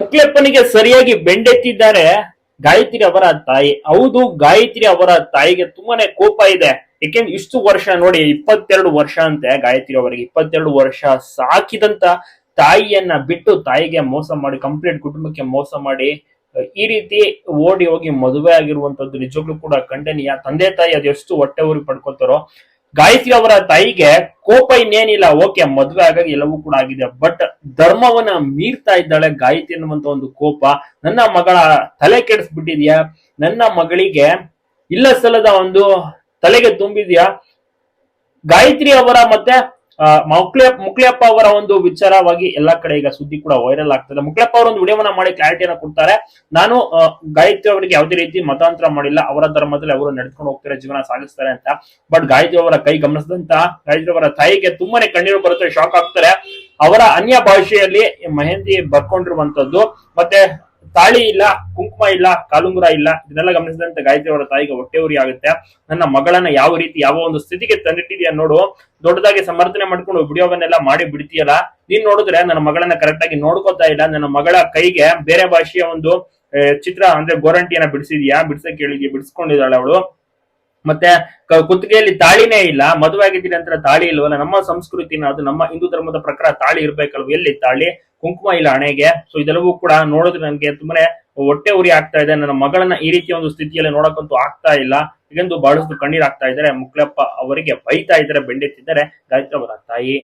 ಮುಕ್ಲೆಪ್ಪನಿಗೆ ಸರಿಯಾಗಿ ಬೆಂಡೆತ್ತಿದ್ದಾರೆ ಗಾಯತ್ರಿ ಅವರ ತಾಯಿ. ಹೌದು, ಗಾಯತ್ರಿ ಅವರ ತಾಯಿಗೆ ತುಂಬಾನೇ ಕೋಪ ಇದೆ. ಯಾಕೆಂದ್ರೆ ಇಷ್ಟು ವರ್ಷ ನೋಡಿ, ಇಪ್ಪತ್ತೆರಡು ವರ್ಷ ಅಂತೆ ಗಾಯತ್ರಿ ಅವರಿಗೆ. ಇಪ್ಪತ್ತೆರಡು ವರ್ಷ ಸಾಕಿದಂತ ತಾಯಿಯನ್ನ ಬಿಟ್ಟು ತಾಯಿಗೆ ಮೋಸ ಮಾಡಿ ಕಂಪ್ಲೀಟ್ ಕುಟುಂಬಕ್ಕೆ ಮೋಸ ಮಾಡಿ ಈ ರೀತಿ ಓಡಿ ಹೋಗಿ ಮದುವೆ ಆಗಿರುವಂತದ್ದು ನಿಜವಾಗ್ಲೂ ಕೂಡ ಖಂಡನೀಯ. ತಂದೆ ತಾಯಿ ಅದೆಷ್ಟು ಹೊಟ್ಟೆ ಊರಿ ಪಡ್ಕೊತಾರೋ ಗಾಯತ್ರಿ ಅವರ ತಾಯಿಗೆ ಕೋಪ ಇನ್ನೇನಿಲ್ಲ, ಓಕೆ, ಮದುವೆ ಆಗಾಗಿ ಎಲ್ಲವೂ ಕೂಡ ಆಗಿದೆ. ಬಟ್ ಧರ್ಮವನ್ನ ಮೀರ್ತಾ ಇದ್ದಾಳೆ ಗಾಯತ್ರಿ ಅನ್ನುವಂತ ಒಂದು ಕೋಪ. ನನ್ನ ಮಗಳ ತಲೆ ಕೆಡಿಸ್ಬಿಟ್ಟಿದ್ಯಾ? ನನ್ನ ಮಗಳಿಗೆ ಇಲ್ಲ ಸಲದ ಒಂದು ತಲೆಗೆ ತುಂಬಿದ್ಯಾ? ಗಾಯತ್ರಿ ಅವರ ಮತ್ತೆ ಆ, ಮುಕ್ಲಿಯಪ್ಪ ಅವರ ಒಂದು ವಿಚಾರವಾಗಿ ಎಲ್ಲಾ ಕಡೆ ಈಗ ಸುದ್ದಿ ಕೂಡ ವೈರಲ್ ಆಗ್ತದೆ. ಮುಕ್ಲೆಪ್ಪ ಅವರು ಒಂದು ವಿಡಿಯೋವನ್ನ ಮಾಡಿ ಕ್ಲಾರಿಟಿಯನ್ನ ಕೊಡ್ತಾರೆ. ನಾನು ಗಾಯತ್ರಿ ಅವರಿಗೆ ಯಾವುದೇ ರೀತಿ ಮತಾಂತರ ಮಾಡಿಲ್ಲ. ಅವರ ಧರ್ಮದಲ್ಲಿ ಅವರು ನಡೆದುಕೊಂಡು ಹೋಗ್ತಾರೆ ಜೀವನ ಸಾಗಿಸ್ತಾರೆ ಅಂತ. ಬಟ್ ಗಾಯತ್ರಿ ಅವರ ಕೈ ಗಮನಿಸಿದಂತ ಗಾಯತ್ರಿ ಅವರ ತಾಯಿಗೆ ತುಂಬಾನೇ ಕಣ್ಣೀರು ಬರುತ್ತೆ ಶಾಕ್ ಆಗ್ತಾರೆ. ಅವರ ಅನ್ಯ ಭಾಷೆಯಲ್ಲಿ ಮೆಹಂದಿ ಬರ್ಕೊಂಡಿರುವಂತದ್ದು. ಮತ್ತೆ ತಾಳಿ ಇಲ್ಲ, ಕುಂಕುಮ ಇಲ್ಲ, ಕಾಲುಂಗುರ ಇಲ್ಲ, ಇದನ್ನೆಲ್ಲ ಗಮನಿಸಿದಂತೆ ಗಾಯತ್ರಿ ಅವರ ತಾಯಿಗೆ ಹೊಟ್ಟೆ ಉರಿ ಆಗುತ್ತೆ. ನನ್ನ ಮಗಳನ್ನ ಯಾವ ರೀತಿ, ಯಾವ ಒಂದು ಸ್ಥಿತಿಗೆ ತಂದಿಟ್ಟಿದ್ಯಾ ನೋಡು. ದೊಡ್ಡದಾಗಿ ಸಮರ್ಥನೆ ಮಾಡ್ಕೊಂಡು ವಿಡಿಯೋವನ್ನೆಲ್ಲ ಮಾಡಿ ಬಿಡ್ತೀಯಲ್ಲ. ನೀನ್ ನೋಡಿದ್ರೆ ನನ್ನ ಮಗಳನ್ನ ಕರೆಕ್ಟ್ ಆಗಿ ನೋಡ್ಕೋತಾ ಇಲ್ಲ. ನನ್ನ ಮಗಳ ಕೈಗೆ ಬೇರೆ ಭಾಷೆಯ ಒಂದು ಚಿತ್ರ ಅಂದ್ರೆ ಗೋರಂಟಿಯನ್ನ ಬಿಡಿಸಿದ್ಯಾ? ಬಿಡ್ಸಕ್ ಹೇಳಿದ್ಯಾ? ಬಿಡಿಸ್ಕೊಂಡಿದ್ದಾಳೆ ಅವಳು. ಮತ್ತೆ ಕುತ್ತಿಗೆಯಲ್ಲಿ ತಾಳಿನೇ ಇಲ್ಲ. ಮದುವೆ ಆಗಿದ್ದೀನಿ ಅಂತ ತಾಳಿ ಇಲ್ವಲ್ಲ? ನಮ್ಮ ಸಂಸ್ಕೃತಿನ, ಅದು ನಮ್ಮ ಹಿಂದೂ ಧರ್ಮದ ಪ್ರಕಾರ ತಾಳಿ ಇರ್ಬೇಕಲ್ವ? ಎಲ್ಲಿ ತಾಳಿ? ಕುಂಕುಮ ಇಲ್ಲ ಹಣೆಗೆ. ಸೊ ಇದೆಲ್ಲವೂ ಕೂಡ ನೋಡಿದ್ರೆ ನನಗೆ ತುಂಬಾನೇ ಹೊಟ್ಟೆ ಉರಿ ಆಗ್ತಾ ಇದೆ. ನನ್ನ ಮಗಳನ್ನ ಈ ರೀತಿಯ ಒಂದು ಸ್ಥಿತಿಯಲ್ಲಿ ನೋಡಕ್ಕಂತೂ ಆಗ್ತಾ ಇಲ್ಲ. ಹೀಗೆಂದು ಬಹಳಷ್ಟು ಕಣ್ಣೀರ್ ಆಗ್ತಾ ಇದ್ದಾರೆ. ಮುಕ್ಲಪ್ಪ ಅವರಿಗೆ ಬೈತಾ ಇದ್ದಾರೆ, ಬೆಂಡೆತ್ತಿದ್ದಾರೆ. ಗಾಯತ್ರಿ ಅವರ ತಾಯಿ.